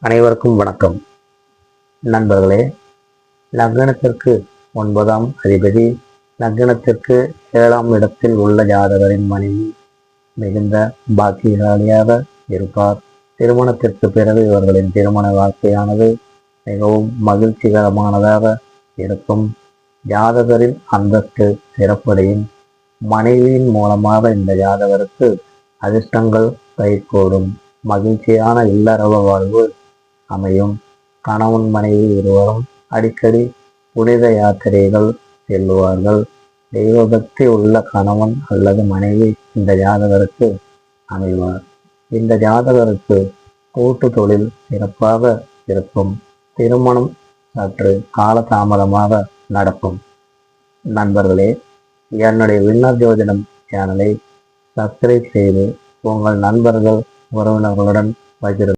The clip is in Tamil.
அனைவருக்கும் வணக்கம். நண்பர்களே லக்னத்திற்கு ஒன்பதாம் அதிபதி லக்னத்திற்கு ஏழாம் இடத்தில் உள்ள ஜாதகரின் மனைவி மிகுந்த பாக்கியசாலியாக இருப்பார். திருமணத்திற்கு பிறகு இவர்களின் திருமண வாழ்க்கையானது மிகவும் மகிழ்ச்சிகரமானதாக இருக்கும். ஜாதகரின் அந்தஸ்து சிறப்படையும். மனைவியின் மூலமாக இந்த ஜாதகருக்கு அதிர்ஷ்டங்கள் கைகூடும். மகிழ்ச்சியான இல்லறவ வாழ்வு அமையும். கணவன் மனைவி இருவரும் அடிக்கடி புனித யாத்திரைகள் செல்வார்கள். தெய்வபக்தி உள்ள கணவன் அல்லது மனைவி இந்த ஜாதகருக்கு அமைவார். இந்த ஜாதகருக்கு கூட்டு தொழில் சிறப்பாக இருக்கும். திருமணம் சற்று காலதாமதமாக நடக்கும். நண்பர்களே என்னுடைய விண்ணர் ஜோதிடம் சேனலை சப்ஸ்கிரைப் செய்து உங்கள் நண்பர்கள் உறவினர்களுடன் பகிர்ந்து